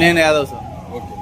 నేను Yadav sir okay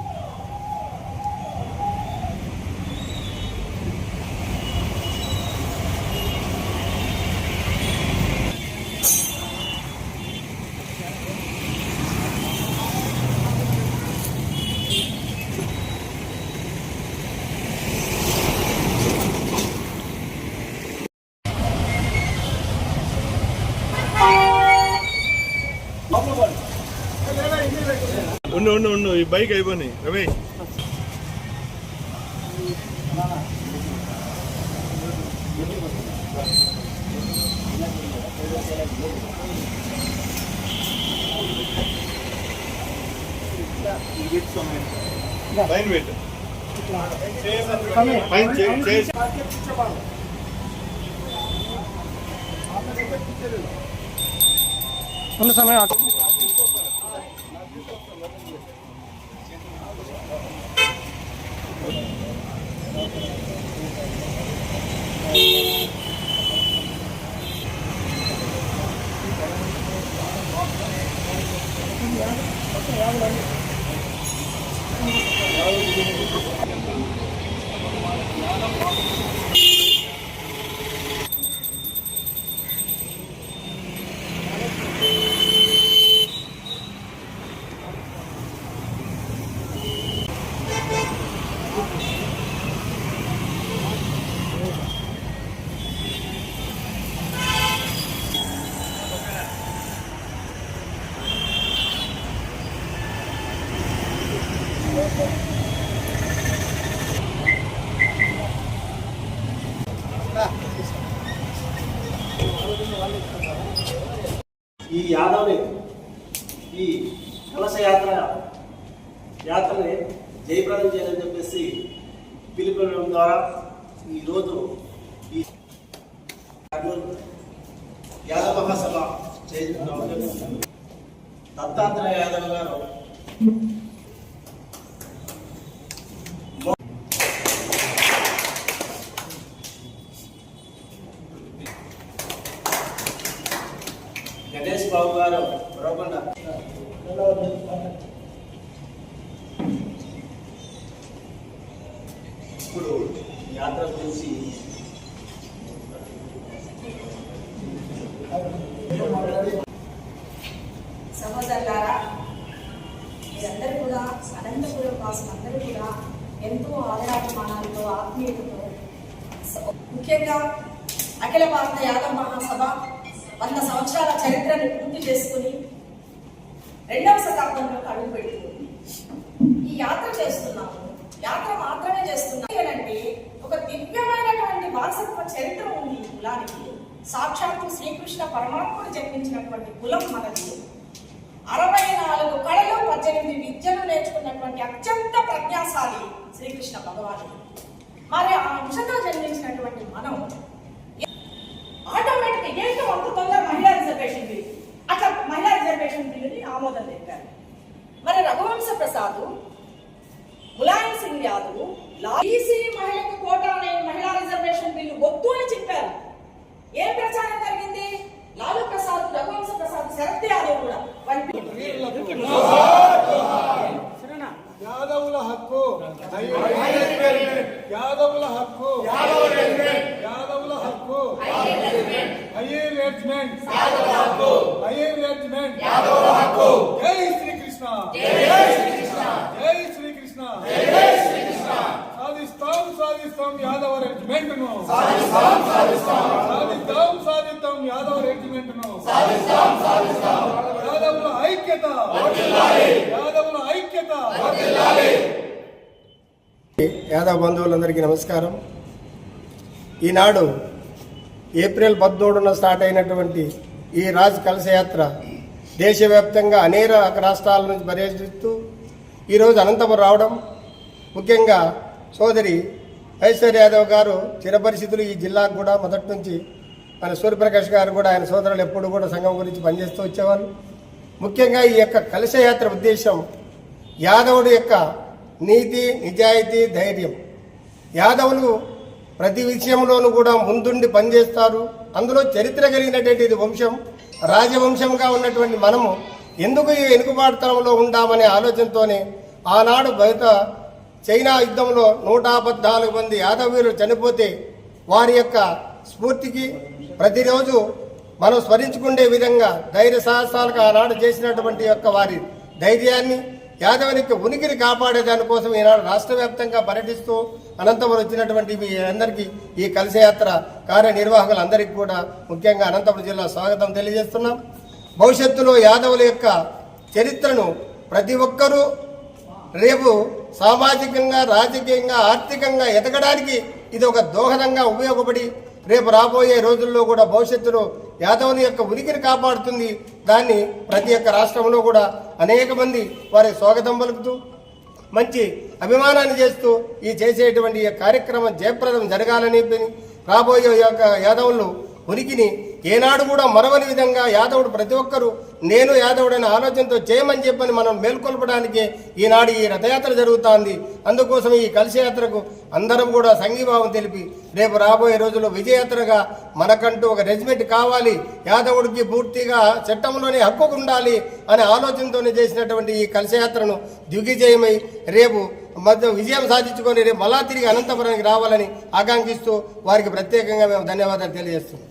ఉండు ఉండు ఉండు ఈ బైక్ అయిపోయినాయి రమేష్ పైన పెట్టు పైన చేసి ఉన్న సమయం Thank you. ఈ యాదవ్ని ఈ కలశ యాత్ర యాత్రని జయప్రదం చేయాలని చెప్పేసి పిలుపునడం ద్వారా ఈరోజు ఈ యాదవ మహాసభ చేయించడం దత్తాత్రేయ యాదవ్ గారు గణేష్ బాబు గారు రోకొండ ఇప్పుడు యాత్ర గురించి సహోదరులారా మీరందరూ కూడా అనంతపురం వాసులు అందరూ కూడా ఎంతో ఆదరాభిమానాలతో ఆత్మీయతతో ముఖ్యంగా అఖిల భారత యాదవ మహాసభ వంద సంవత్సరాల చరిత్రను పూర్తి చేసుకుని రెండవ శతాబ్దంలో అడుగు పెట్టుకుని ఈ యాత్ర చేస్తున్నాము. యాత్ర మాత్రమే చేస్తున్నాం ఏంటంటే ఒక దివ్యమైనటువంటి వారసత్వ చరిత్ర ఉంది ఈ కులానికి. సాక్షాత్తు శ్రీకృష్ణ పరమాత్ముడు జన్మించినటువంటి కులం మనది. అరవై నాలుగు కళలు పద్దెనిమిది విద్యలు నేర్చుకున్నటువంటి అత్యంత ప్రజ్ఞాశాలి శ్రీకృష్ణ భగవానుడు. మరి ఆ అంశతో జన్మించినటువంటి మనం ఈసీ మహిళకు కోటా అనే మహిళా రిజర్వేషన్ బిల్లు వద్దు అని చెప్పారు. ఏం ప్రచారం జరిగింది? లాలూ ప్రసాద్ రఘువంశ ప్రసాద్ శరత్ యాదవ్ కూడా యాదవుల హక్కు. యాదవుల హక్కు. యాదవుల హక్కు. హయ్యర్ రెడ్జ్మెంట్ హయ్యర్ రెడ్జ్మెంట్ జై శ్రీకృష్ణ. జై శ్రీకృష్ణ సాధిస్తాం సాధిస్తాం యాదవ సాధిస్తాం సాధిస్తాం యాదవ రెడ్జిమెంట్ను. యాదవుల ఐక్యత. యాదవుల ఐక్యత. యాదవ బంధువులందరికీ నమస్కారం. ఈనాడు ఏప్రిల్ పద్మూడున స్టార్ట్ అయినటువంటి ఈ రాజ్ కలశయాత్ర దేశవ్యాప్తంగా అనేక రాష్ట్రాల నుంచి పర్యటిస్తూ ఈరోజు అనంతపురం రావడం. ముఖ్యంగా సోదరి ఐశ్వర్య యాదవ్ గారు చిరపరిస్థితులు ఈ జిల్లాకు కూడా మొదటి నుంచి మన సూర్యప్రకాష్ గారు కూడా ఆయన సోదరులు ఎప్పుడు కూడా సంఘం గురించి పనిచేస్తూ వచ్చేవాళ్ళు. ముఖ్యంగా ఈ యొక్క కలశయాత్ర ఉద్దేశం యాదవుడు యొక్క నీతి నిజాయితీ ధైర్యం. యాదవులు ప్రతి విషయంలోనూ కూడా ముందుండి పనిచేస్తారు. అందులో చరిత్ర కలిగినటువంటి ఇది వంశం రాజవంశంగా ఉన్నటువంటి మనము ఎందుకు ఈ వెనుకబాటుతనంలో ఉంటామనే ఆలోచనతోనే ఆనాడు బయట చైనా యుద్ధంలో నూట పద్నాలుగు మంది యాదవీరులు చనిపోతే వారి యొక్క స్ఫూర్తికి ప్రతిరోజు మనం స్మరించుకునే విధంగా ధైర్య సాహసాలకు ఆనాడు చేసినటువంటి యొక్క వారి ధైర్యాన్ని యాదవునికి ఉనికిని కాపాడే దానికోసం ఈనాడు రాష్ట్ర వ్యాప్తంగా పర్యటిస్తూ అనంతపురం వచ్చినటువంటి మీ అందరికీ ఈ కలశయాత్ర కార్యనిర్వాహకులందరికీ కూడా ముఖ్యంగా అనంతపురం జిల్లా స్వాగతం తెలియజేస్తున్నాం. భవిష్యత్తులో యాదవుల యొక్క చరిత్రను ప్రతి ఒక్కరూ రేపు సామాజికంగా రాజకీయంగా ఆర్థికంగా ఎదగడానికి ఇది ఒక దోహదంగా ఉపయోగపడి రేపు రాబోయే రోజుల్లో కూడా భవిష్యత్తులో యాదవుని యొక్క ఉనికిని కాపాడుతుంది. దాన్ని ప్రతి ఒక్క రాష్ట్రంలో కూడా అనేక మంది వారి స్వాగతం పలుకుతూ మంచి అభిమానాన్ని చేస్తూ ఈ చేసేటువంటి కార్యక్రమం జయప్రదం జరగాలని రాబోయే యొక్క యాదవులు ఉనికిని ఏనాడు కూడా మరవని విధంగా యాదవుడు ప్రతి ఒక్కరూ నేను యాదవుడైన ఆలోచనతో చేయమని చెప్పని మనం మేల్కొల్పడానికి ఈనాడు ఈ రథయాత్ర జరుగుతోంది. అందుకోసం ఈ కలశయాత్రకు అందరం కూడా సంఘీభావం తెలిపి రేపు రాబోయే రోజుల్లో విజయయాత్రగా మనకంటూ ఒక రెజిమెంట్ కావాలి. యాదవుడికి పూర్తిగా చట్టంలోనే హక్కు ఉండాలి అనే ఆలోచనతోనే చేసినటువంటి ఈ కలశయాత్రను దిగ్విజయమై రేపు మధ్య విజయం సాధించుకొని రేపు మళ్ళా తిరిగి అనంతపురానికి రావాలని ఆకాంక్షిస్తూ వారికి ప్రత్యేకంగా మేము ధన్యవాదాలు తెలియజేస్తున్నాం.